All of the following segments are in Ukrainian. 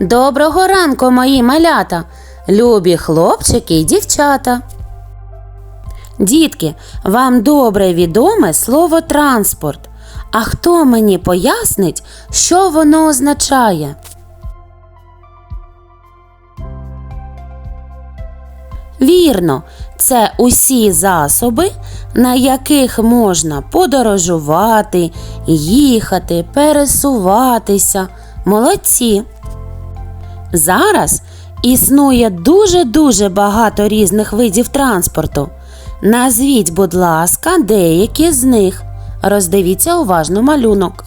Доброго ранку, мої малята, любі хлопчики і дівчата. Дітки, вам добре відоме слово транспорт. А хто мені пояснить, що воно означає? Вірно, це усі засоби, на яких можна подорожувати, їхати, пересуватися. Молодці. Зараз існує дуже-дуже багато різних видів транспорту. Назвіть, будь ласка, деякі з них. Роздивіться уважно малюнок.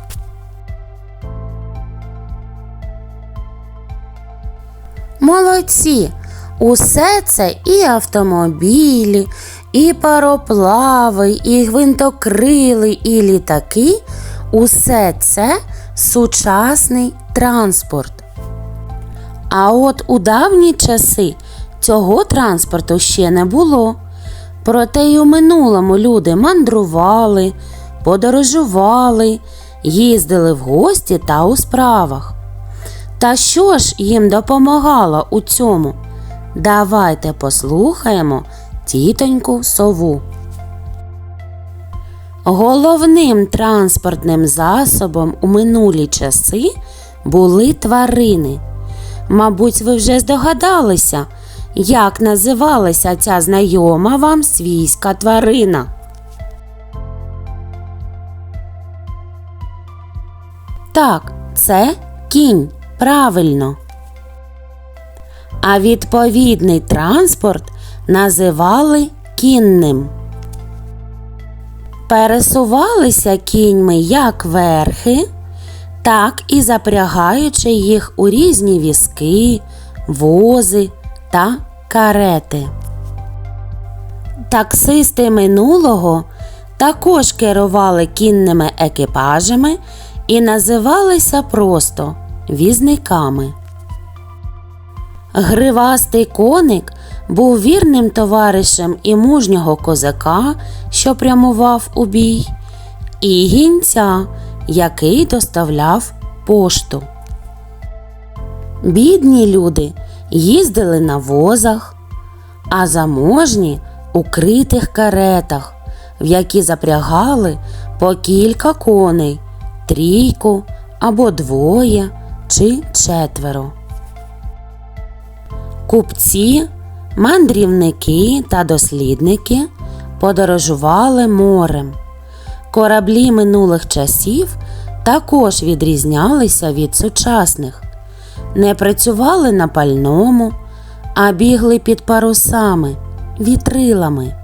Молодці! Усе це і автомобілі, і пароплави, і гвинтокрили, і літаки. Усе це сучасний транспорт. А от у давні часи цього транспорту ще не було. Проте й у минулому люди мандрували, подорожували, їздили в гості та у справах. Та що ж їм допомагало у цьому? Давайте послухаємо тітоньку сову. Головним транспортним засобом у минулі часи були тварини. Мабуть, ви вже здогадалися, як називалася ця знайома вам свійська тварина. Так, це кінь. Правильно. А відповідний транспорт називали кінним. Пересувалися кіньми як верхи, так і запрягаючи їх у різні візки, вози та карети. Таксисти минулого також керували кінними екіпажами і називалися просто візниками. Гривастий коник був вірним товаришем і мужнього козака, що прямував у бій, і гінця, який доставляв пошту. Бідні люди їздили на возах, а заможні у критих каретах, в які запрягали по кілька коней, трійку або двоє чи четверо. Купці, мандрівники та дослідники подорожували морем. Кораблі минулих часів також відрізнялися від сучасних, не працювали на пальному, а бігли під парусами, вітрилами.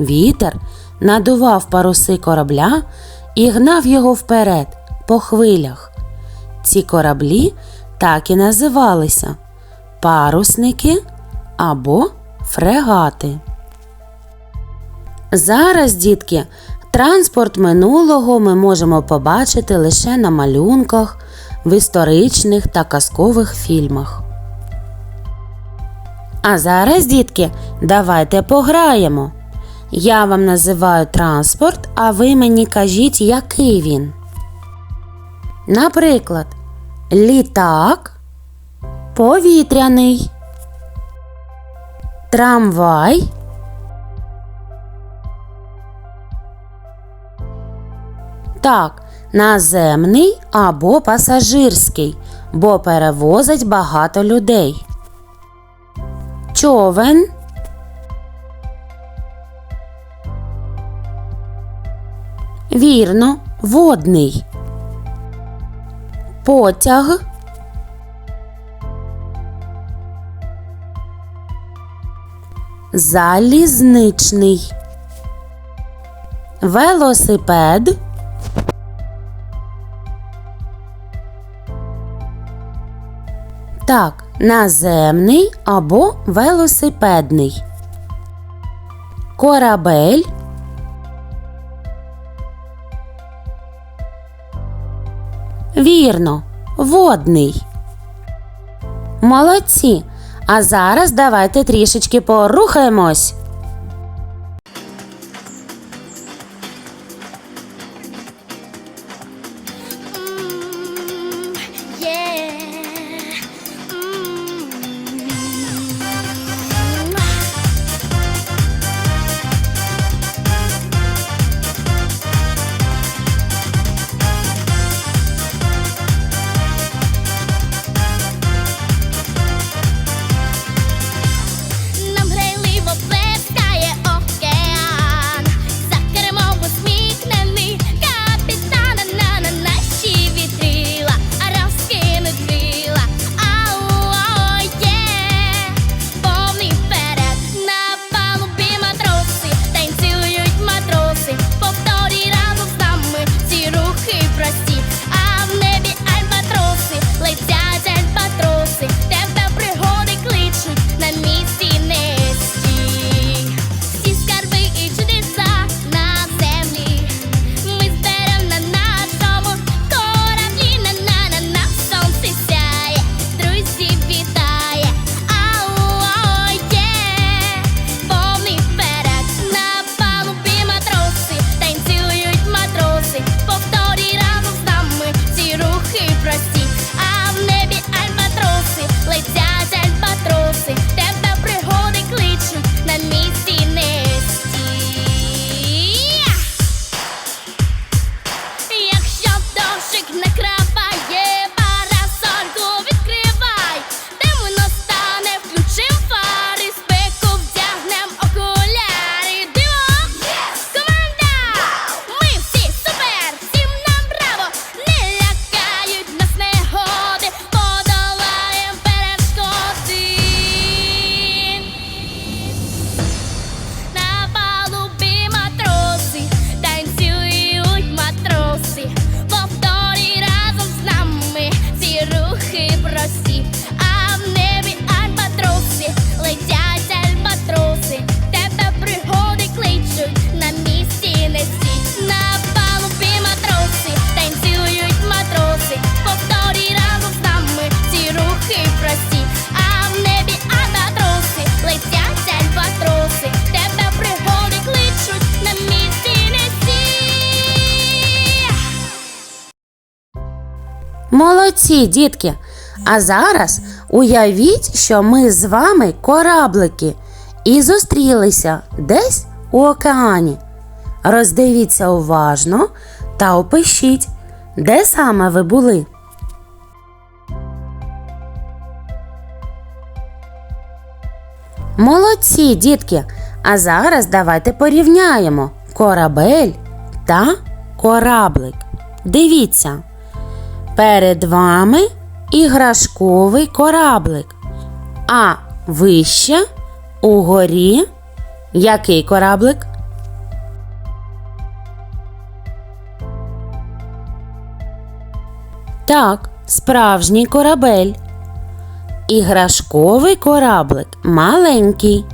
Вітер надував паруси корабля і гнав його вперед по хвилях. Ці кораблі так і називалися парусники або фрегати. Зараз, дітки, транспорт минулого ми можемо побачити лише на малюнках, в історичних та казкових фільмах. А зараз, дітки, давайте пограємо. Я вам називаю транспорт, а ви мені кажіть, який він. Наприклад, літак, повітряний, трамвай, так, наземний або пасажирський, бо перевозить багато людей. Човен. Вірно, водний. Потяг. Залізничний. Велосипед. Наземний або велосипедний. Корабель. Вірно, водний. Молодці. А зараз давайте трішечки порухаємось. Молодці, дітки! А зараз уявіть, що ми з вами кораблики і зустрілися десь у океані. Роздивіться уважно та опишіть, де саме ви були. Молодці, дітки! А зараз давайте порівняємо корабель та кораблик. Дивіться. Перед вами іграшковий кораблик. А вище угорі який кораблик? Так, справжній корабель. Іграшковий кораблик маленький,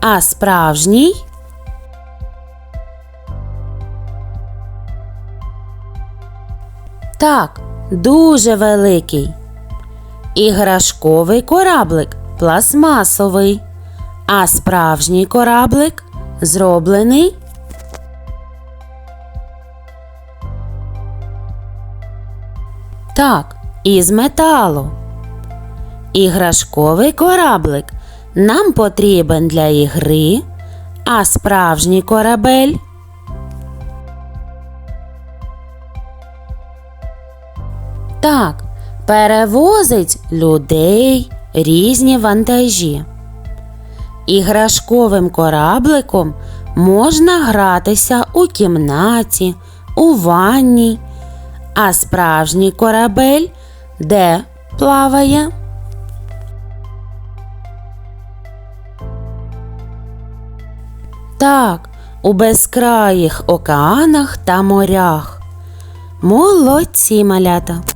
а справжній так, дуже великий. Іграшковий кораблик пластмасовий, а справжній кораблик зроблений. Так, із металу. Іграшковий кораблик нам потрібен для ігри, а справжній корабель. Так, перевозить людей різні вантажі. Іграшковим корабликом можна гратися у кімнаті, у ванні, а справжній корабель де плаває? Так, у безкраїх океанах та морях. Молодці малята.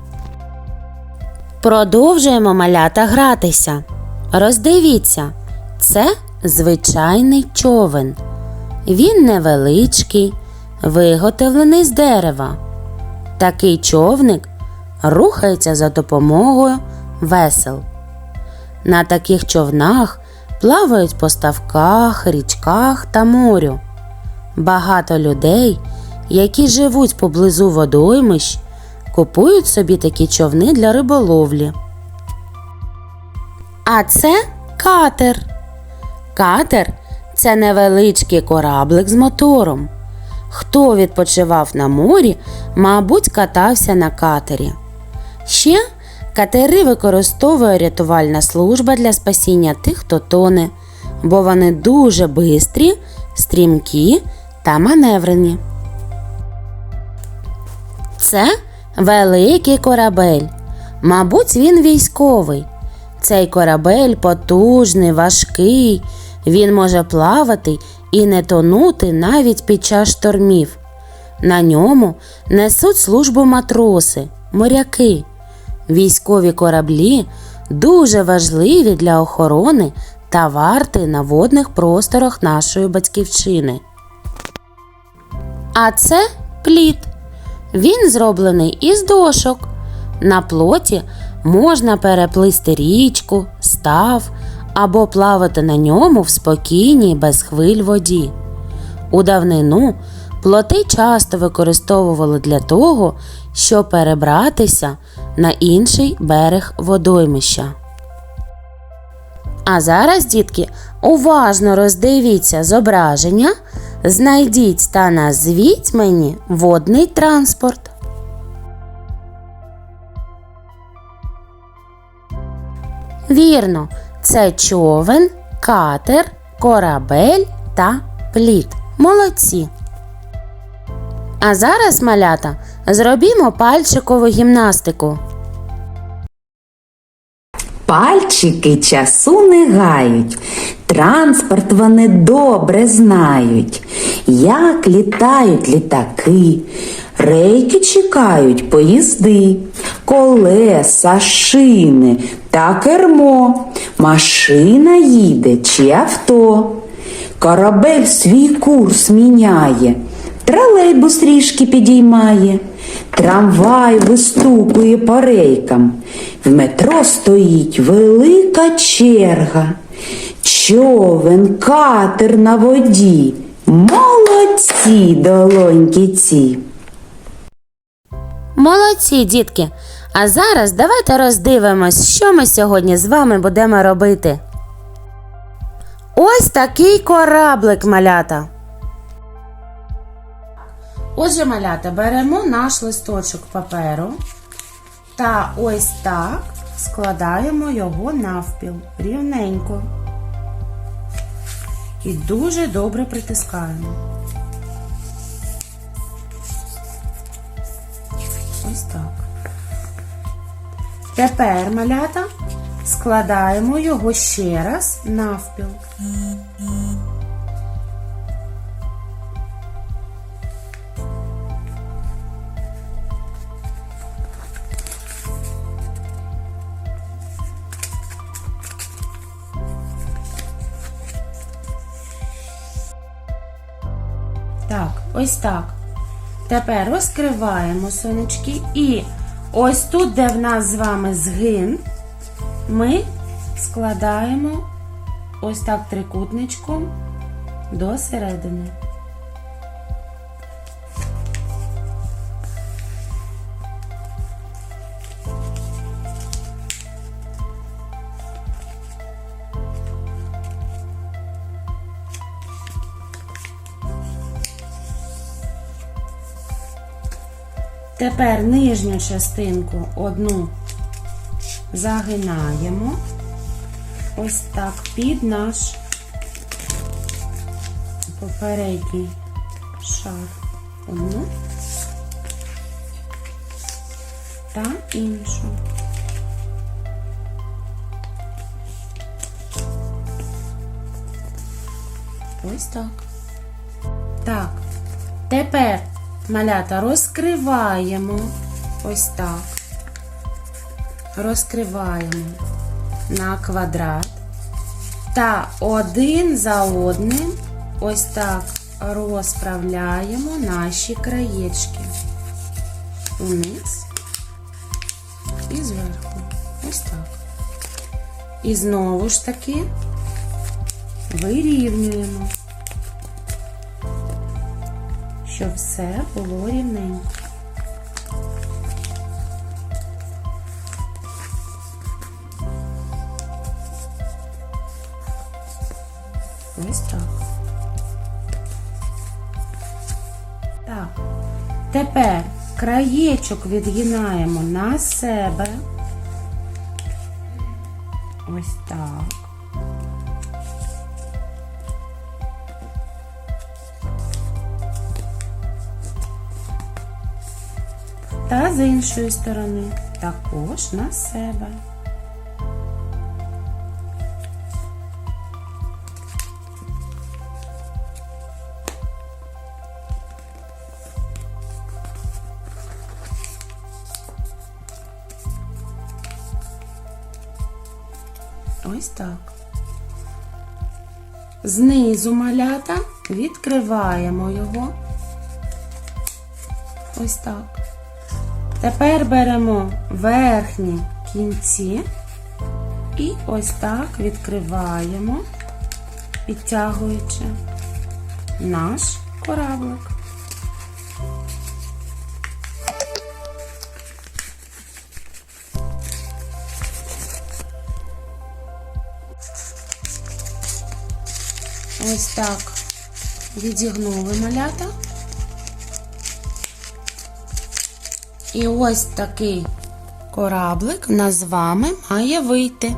Продовжуємо малята гратися. Роздивіться, це звичайний човен. Він невеличкий, виготовлений з дерева. Такий човник рухається за допомогою весел. На таких човнах плавають по ставках, річках та морю. Багато людей, які живуть поблизу водоймищ, купують собі такі човни для риболовлі. А це катер. Катер це невеличкий кораблик з мотором. Хто відпочивав на морі, мабуть, катався на катері. Ще катери використовує рятувальна служба для спасіння тих, хто тоне, бо вони дуже бистрі, стрімкі та маневрені. Це великий корабель. Мабуть, він військовий. Цей корабель потужний, важкий. Він може плавати і не тонути навіть під час штормів. На ньому несуть службу матроси, моряки. Військові кораблі дуже важливі для охорони та варти на водних просторах нашої батьківщини. А це плід. Він зроблений із дошок. На плоті можна переплисти річку, став або плавати на ньому в спокійній без хвиль воді. У давнину плоти часто використовували для того, щоб перебратися на інший берег водоймища. А зараз, дітки, уважно роздивіться зображення, знайдіть та назвіть мені водний транспорт. Вірно, це човен, катер, корабель та плід. Молодці. А зараз, малята, зробімо пальчикову гімнастику. Пальчики часу не гають, транспорт вони добре знають, як літають літаки, рейки чекають поїзди, колеса, шини та кермо, машина їде чи авто. Корабель свій курс міняє, тролейбус ріжки підіймає, трамвай вистукує по рейкам, в метро стоїть велика черга, човен, катер на воді. Молодці, долоньки ці. Молодці, дітки! А зараз давайте роздивимось, що ми сьогодні з вами будемо робити. Ось такий кораблик малята. Отже, малята, беремо наш листочок паперу та ось так складаємо його навпіл рівненько. І дуже добре притискаємо. Ось так. Тепер малята складаємо його ще раз навпіл. Ось так. Тепер розкриваємо сонечки і ось тут, де в нас з вами згин, ми складаємо ось так трикутничком до середини. Тепер нижню частинку одну загинаємо ось так під наш попередній шар. Одну та іншу. Ось так. Так. Тепер малята розкриваємо ось так. Розкриваємо на квадрат та один за одним ось так розправляємо наші краєчки вниз і зверху. Ось так. І знову ж таки вирівнюємо щоб все було рівненько. Ось так. Так. Тепер краєчок відгинаємо на себе. Ось так. З іншої сторони також на себе. Ось так. Знизу малята відкриваємо його. Ось так. Тепер беремо верхні кінці і ось так відкриваємо, підтягуючи наш кораблик. Ось так відігнули малята. І ось такий кораблик в нас з вами має вийти.